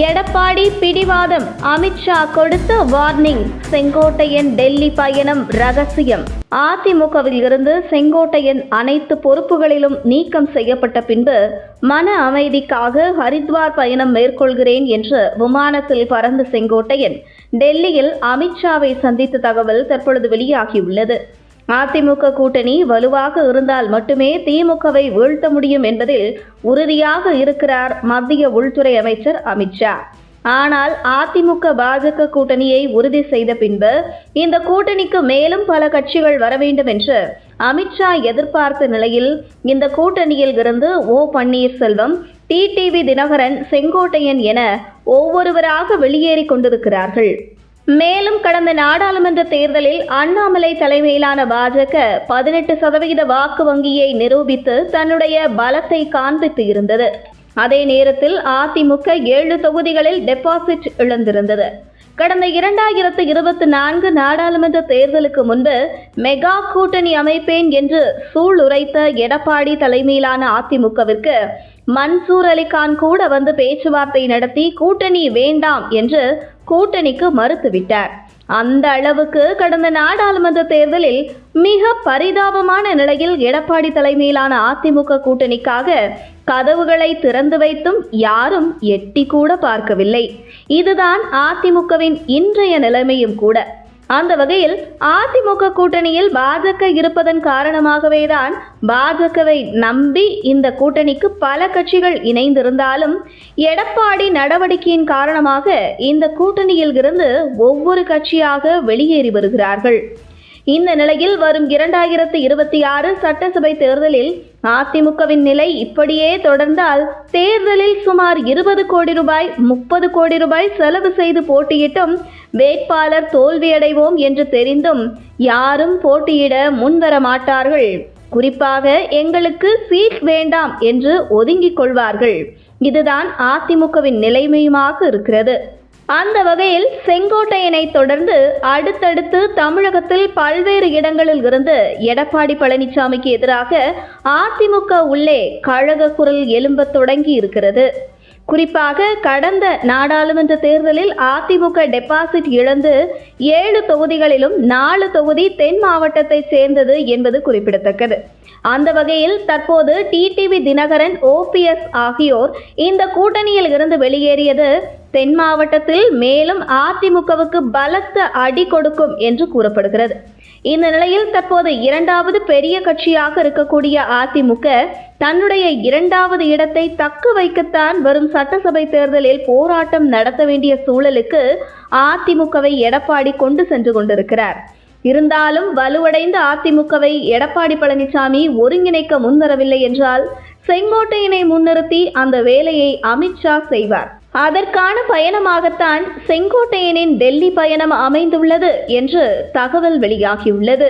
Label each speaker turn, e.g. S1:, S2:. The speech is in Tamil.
S1: எடப்பாடி பிடிவாதம். அமித்ஷா கொடுத்த வார்னிங். செங்கோட்டையன் டெல்லி பயணம் ரகசியம். அதிமுகவில் இருந்து செங்கோட்டையன் அனைத்து பொறுப்புகளிலும் நீக்கம் செய்யப்பட்ட பின்பு மன அமைதிக்காக ஹரித்வார் பயணம் மேற்கொள்கிறேன் என்று விமானத்தில் பறந்த செங்கோட்டையன் டெல்லியில் அமித்ஷாவை சந்தித்த தகவல் தற்பொழுது வெளியாகியுள்ளது. அதிமுக கூட்டணி வலுவாக இருந்தால் மட்டுமே திமுகவை வீழ்த்த முடியும் என்பதில் உறுதியாக இருக்கிறார் மத்திய உள்துறை அமைச்சர் அமித்ஷா ஆனால் அதிமுக பாஜக கூட்டணியை உறுதி செய்த பின்பு இந்த கூட்டணிக்கு மேலும் பல கட்சிகள் வர வேண்டும் என்று அமித்ஷா எதிர்பார்த்த நிலையில் இந்த கூட்டணியில் இருந்து ஓ பன்னீர்செல்வம் டிடிவி தினகரன் செங்கோட்டையன் என ஒவ்வொருவராக வெளியேறி கொண்டிருக்கிறார்கள். மேலும் கடந்த நாடாளுமன்ற தேர்தலில் அண்ணாமலை தலைமையிலான பாஜக பதினெட்டு சதவிகித வாக்கு வங்கியை நிரூபித்து தன்னுடைய பலத்தை காண்பித்து இருந்தது. அதே நேரத்தில் அதிமுக ஏழு தொகுதிகளில் டெபாசிட் இழந்திருந்தது. கடந்த இரண்டாயிரத்து இருபத்தி நான்கு நாடாளுமன்ற தேர்தலுக்கு முன்பு மெகா கூட்டணி அமைப்பேன் என்று சூளுரைத்த எடப்பாடி தலைமையிலான அதிமுகவிற்கு மன்சூர் அலிகான் கூட வந்து பேச்சுவார்த்தை நடத்தி கூட்டணி வேண்டாம் என்று கூட்டணிக்கு மறுத்துவிட்டார். அந்த அளவுக்கு கடந்த நாடாளுமன்ற தேர்தலில் மிக பரிதாபமான நிலையில் எடப்பாடி தலைமையிலான அதிமுக கூட்டணிக்காக கதவுகளை திறந்து வைத்தும் யாரும் எட்டி கூட பார்க்கவில்லை. இதுதான் அதிமுகவின் இன்றைய நிலைமையும் கூட. அந்த வகையில் அதிமுக கூட்டணியில் பாஜக இருப்பதன் காரணமாகவே தான் பாஜகவை நம்பி இந்த கூட்டணிக்கு பல கட்சிகள் இணைந்திருந்தாலும் எடப்பாடி நடவடிக்கையின் காரணமாக இந்த கூட்டணியில் இருந்து ஒவ்வொரு கட்சியாக வெளியேறி வருகிறார்கள். இந்த நிலையில் வரும் இரண்டாயிரத்து இருபத்தி ஆறு சட்டசபை தேர்தலில் அதிமுகவின் நிலை இப்படியே தொடர்ந்தால் தேர்தலில் சுமார் இருபது கோடி ரூபாய் முப்பது கோடி ரூபாய் செலவு செய்து போட்டியிட்டும் வேட்பாளர் தோல்வியடைவோம் என்று தெரிந்தும் யாரும் போட்டியிட முன்வர மாட்டார்கள். குறிப்பாக எங்களுக்கு சீட் வேண்டாம் என்று ஒதுங்கிக் கொள்வார்கள். இதுதான் அதிமுகவின் நிலைமையுமாக இருக்கிறது. அந்த வகையில் செங்கோட்டையனை தொடர்ந்து அடுத்தடுத்து தமிழகத்தில் பல்வேறு இடங்களில் இருந்து எடப்பாடி பழனிசாமிக்கு எதிராக அதிமுக உள்ளே கழக குரல் எழும்பத் தொடங்கி இருக்கிறது. குறிப்பாக கடந்த நாடாளுமன்ற தேர்தலில் அதிமுக டெபாசிட் இழந்து ஏழு தொகுதிகளிலும் நாலு தொகுதி தென் மாவட்டத்தைச் சேர்ந்தது என்பது குறிப்பிடத்தக்கது. அந்த வகையில் தற்போது டிடிவி தினகரன் ஓபிஎஸ் ஆகியோர் இந்த கூட்டணியில் இருந்து வெளியேறியது தென் மாவட்டத்தில் மேலும் அதிமுகவுக்கு பலத்த அடி கொடுக்கும் என்று கூறப்படுகிறது. இந்த நிலையில் தற்போது இரண்டாவது பெரிய கட்சியாக இருக்கக்கூடிய அதிமுக தன்னுடைய இரண்டாவது இடத்தை தக்க வைக்கத்தான் வரும் சட்டசபை தேர்தலில் போராட்டம் நடத்த வேண்டிய சூழலுக்கு அதிமுகவை எடப்பாடி கொண்டு சென்று கொண்டிருக்கிறார். இருந்தாலும் வலுவடைந்த அதிமுகவை எடப்பாடி பழனிசாமி ஒருங்கிணைக்க முன்வரவில்லை என்றால் செங்கோட்டையினை முன்னிறுத்தி அந்த வேலையை அமித்ஷா செய்வார். அதற்கான பயணமாகத்தான் செங்கோட்டையனின் டெல்லி பயணம் அமைந்துள்ளது என்று தகவல் வெளியாகியுள்ளது.